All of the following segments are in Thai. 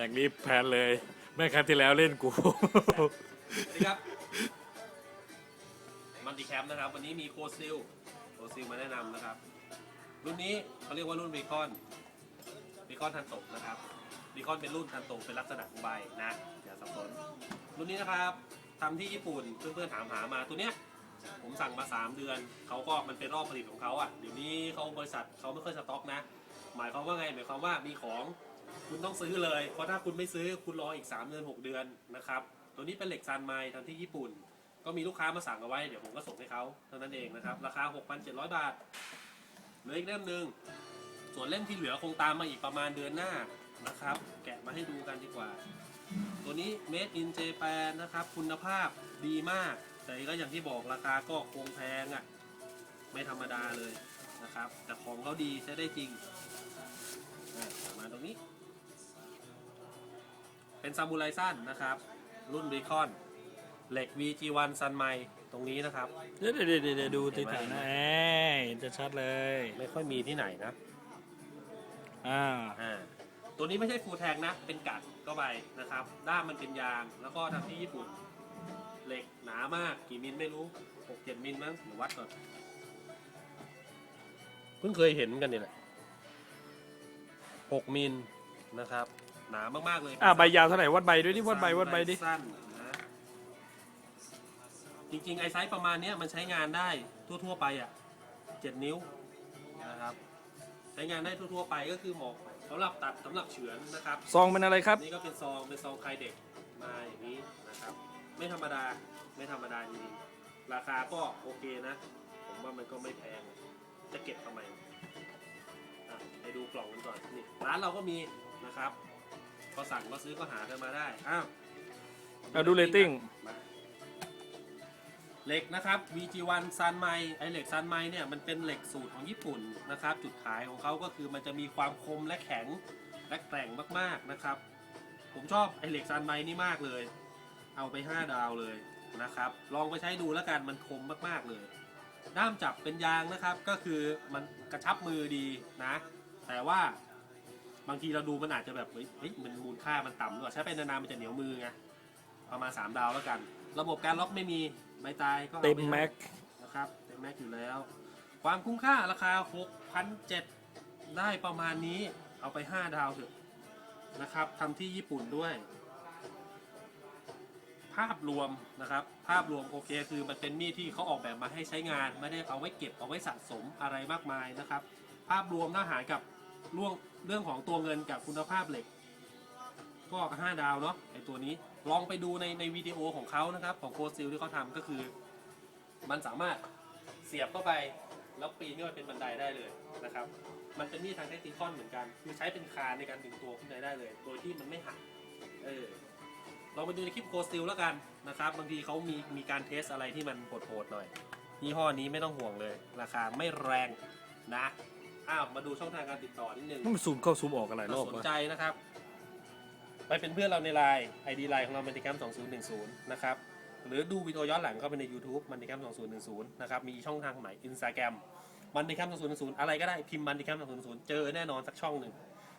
แต่งนี้แพนเลยแม่ครั้งที่แล้วเล่นกู สวัสดีครับ มันติแคมป์นะครับ วันนี้มีโคซิล โคซิลมาแนะนำนะครับ รุ่นนี้เขาเรียกว่ารุ่นเบคอนเบคอนทันโตะนะครับเบคอนเป็นรุ่นทันโตะเป็นลักษณะของใบนะ อย่าสับสน รุ่นนี้นะครับทำที่ญี่ปุ่นเพื่อนๆถามหามาตัวเนี้ย ผมสั่งมา 3 เดือน เขาก็มันเป็นรอบผลิตของเขาอะ เดี๋ยวนี้เขาบริษัทเขาไม่ค่อยสต็อกนะ หมายความว่าไง หมายความว่ามีของ คุณต้องซื้อเลย เพราะถ้าคุณไม่ซื้อคุณรออีก 3 เดือน 6 เดือนนะครับ ตัวนี้เป็นเหล็กซันไมทำที่ญี่ปุ่น ก็มีลูกค้ามาสั่งเอาไว้ เดี๋ยวผมก็ส่งให้เขาเท่านั้นเองนะครับ ราคา 6,700 บาท เหลืออีกเล่มหนึ่ง ส่วนเล่มที่เหลือคงตามมาอีกประมาณเดือนหน้านะครับ แกะมาให้ดูกันดีกว่า ตัวนี้ Made in Japan นะครับ คุณภาพดีมาก แต่ก็อย่างที่บอกราคาก็คงแพงอะ่ะ ไม่ธรรมดาเลยนะครับ แต่ของเขาดีใช้ได้จริง มาตรงนี้ เป็นซามูไรสั้นนะครับ รุ่นเบคอน เหล็ก VG1 ซันไมตรงนี้นะครับ เดี๋ยวเดี๋ยวเดี๋ยวเดี๋ยวดูติดฐานนะแอยเห็นจะชัดเลย ไม่ค่อยมีที่ไหนนะอ่า อ่าตัวนี้ไม่ใช่ฟูลแทงนะ เป็นกัดเข้าไปนะครับ ด้ามมันเป็นยาง แล้วก็ทำที่ญี่ปุ่น เหล็กหนามาก กี่มิลไม่รู้หกเจ็ดมิลมั้งเดี๋ยววัดก่อน เพิ่งเคยเห็นเหมือนกันนี่แหละหกมิลนะครับ หนามากๆเลยอ่าใบยาวเท่าไหร่วัดใบด้วยดิวัดใบวัดใบดิสั้นนะจริงๆไอไซส์ประมาณเนี้ยมันใช้งานได้ทั่วๆไปอะเจ็ดนิ้วนะครับใช้งานได้ทั่วๆไปก็คือเหมาะสำหรับตัดสำหรับเฉือนนะครับซองเป็นอะไรครับ นี่ก็เป็นซองเป็นซองใครเด็กมาอย่างนี้นะครับ ไม่ธรรมดาไม่ธรรมดาจริงๆราคาก็โอเคนะ ผมว่ามันก็ไม่แพงจะเก็บทำไมอะไปดูกล่องกันก่อนนี่ร้านเราก็มีนะครับ พอสั่งก็ซื้อก็หากันมาได้ อ้าวเอาดูเรตติ้งมาเหล็กนะครับ VG1 ซันไมไอเหล็กซันไมเนี่ยมันเป็นเหล็กสูตรของญี่ปุ่นนะครับ จุดขายของเขาก็คือมันจะมีความคมและแข็งและแกร่งมากๆนะครับ ผมชอบไอเหล็กซันไมนี่มากเลย เอาไป 5 ดาวเลยนะครับ ลองไปใช้ดูแล้วกันมันคมมากๆเลย ด้ามจับเป็นยางนะครับก็คือมันกระชับมือดีนะ แต่ว่า บางทีเราดูมันอาจจะแบบเฮ้ยเฮ้ยมันมูลค่ามันต่ำด้วยใช้ไปนานๆมันจะเหนียวมือไงประมาณ3ดาวแล้วกัน ระบบการล็อกไม่มีใบตายก็อาเต็มไให้แม็ก นะครับเต็มแม็กอยู่แล้ว ความคุ้มค่าราคา6,700ได้ประมาณนี้เอาไป 5 ดาวเถอะนะครับทำที่ญี่ปุ่นด้วย ภาพรวมนะครับ ภาพรวมโอเคคือมันเป็นมีดที่เขาออกแบบมาให้ใช้งาน ไม่ได้เอาไว้เก็บเอาไว้สะสมอะไรมากมายนะครับ ภาพรวมถ้าหารกับ เรื่องเรื่องของตัวเงินกับคุณภาพเหล็ก ก็ 5 ดาวเนาะไอตัวนี้ลองไปดูในในวิดีโอของเขานะครับ ของโคซิลที่เขาทำก็คือ มันสามารถเสียบเข้าไปแล้วปีนขึ้นไปเป็นบันไดได้เลยนะครับ มันเป็นมีดทางเทคนิคอนเหมือนกัน คือใช้เป็นคานในการดึงตัวขึ้นไปได้เลย โดยที่มันไม่หัก เออลองไปดูในคลิปโคซิลแล้วกันนะครับ บางทีเขามีมีการเทสอะไรที่มันโหดๆหน่อยยี่ห้อนี้ไม่ต้องห่วงเลย ราคาไม่แรงนะ อ้าวมาดูช่องทางการติดต่อนิดนึงมันซูมเข้าซูมออกกันหลายรอบสนวะใจนะครับ ไปเป็นเพื่อนเราในไลน์ ID ไลน์ของเรา m ันติ c ัม2010 นะครับ หรือดูวิดีโอย้อนหลังเข้าไปใน YouTube มันติ c ัม2010 นะครับ มีช่องทางใหม่ Instagram มันติ c ัม2010 อะไรก็ได้พิมพ์มันติ c ัม2010 เจอแน่นอนสักช่องหนึ่ง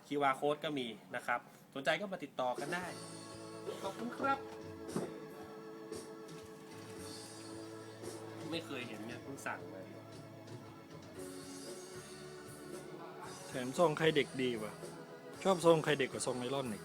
QR code ก็มีนะครับ สนใจก็มาติดต่อกันได้ ขอบคุณครับ ไม่เคยเห็นเนี่ยเพิ่งสั่งมา แถมซองใครเด็กดีว่ะ ชอบซองใครเด็กกว่าซองไนล่อนอีก